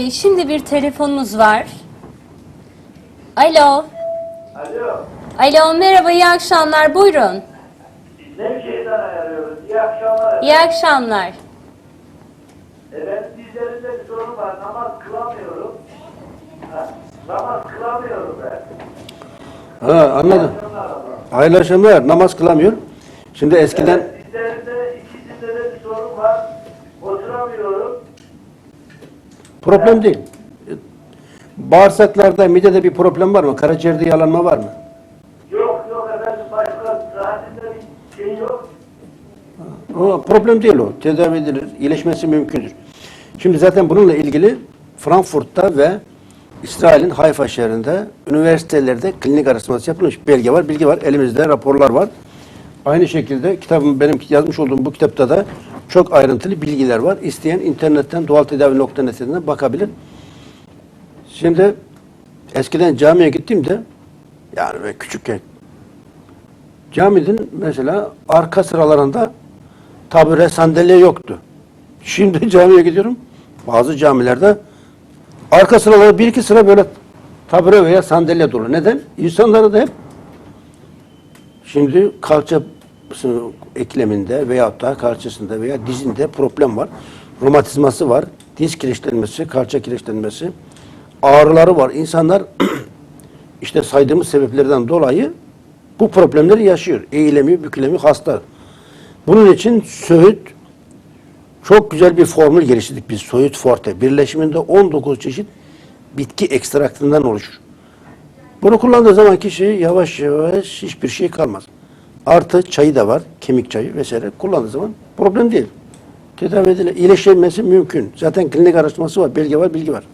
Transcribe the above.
Bey. Şimdi bir telefonumuz var. Alo. Alo, Alo merhaba iyi akşamlar buyurun. Nevşehir'den arıyoruz. İyi akşamlar. İyi akşamlar. Evet, dizlerimde bir sorun var. Namaz kılamıyorum. Ha, namaz kılamıyorum ben. Ha anladım. Hayırlı akşamlar. Namaz kılamıyor. Şimdi eskiden Evet, dizlerimde ikisinde de bir sorun var. Oturamıyorum. Problem değil. Bağırsaklarda, midede bir problem var mı? Karaciğerde yağlanma var mı? Yok yok efendim başka saatinde bir şey yok. O problem değil o. Tedavi edilir. iyileşmesi mümkündür. Şimdi zaten bununla ilgili Frankfurt'ta ve İsrail'in Hayfa şehrinde üniversitelerde klinik araştırması yapılmış. Belge var, bilgi var. Elimizde raporlar var. Aynı şekilde kitabım benim yazmış olduğum bu kitapta da çok ayrıntılı bilgiler var. İsteyen internetten doğaltedavi.net'e bakabilir. Şimdi eskiden camiye gittiğimde yani böyle küçükken caminin mesela arka sıralarında tabure sandalye yoktu. Şimdi camiye gidiyorum. Bazı camilerde arka sıralarda bir iki sıra böyle tabure veya sandalye dolu. Neden? İnsanlarda da hep şimdi kalça ekleminde veyahut da kalçasında veya dizinde problem var. Romatizması var. Diz kireçlenmesi, kalça kireçlenmesi, ağrıları var. İnsanlar işte saydığımız sebeplerden dolayı bu problemleri yaşıyor. Eğilemi, bükülemi, hasta. Bunun için Söğüt çok güzel bir formül geliştirdik biz. Söğüt Forte. Birleşiminde 19 çeşit bitki ekstraktından oluşur. Bunu kullandığı zaman kişi yavaş yavaş hiçbir şey kalmaz. Artı çayı da var. Kemik çayı vesaire. Kullandığı zaman problem değil. Tedavi edilir. İyileştirilmesi mümkün. Zaten klinik araştırması var. Belge var, bilgi var.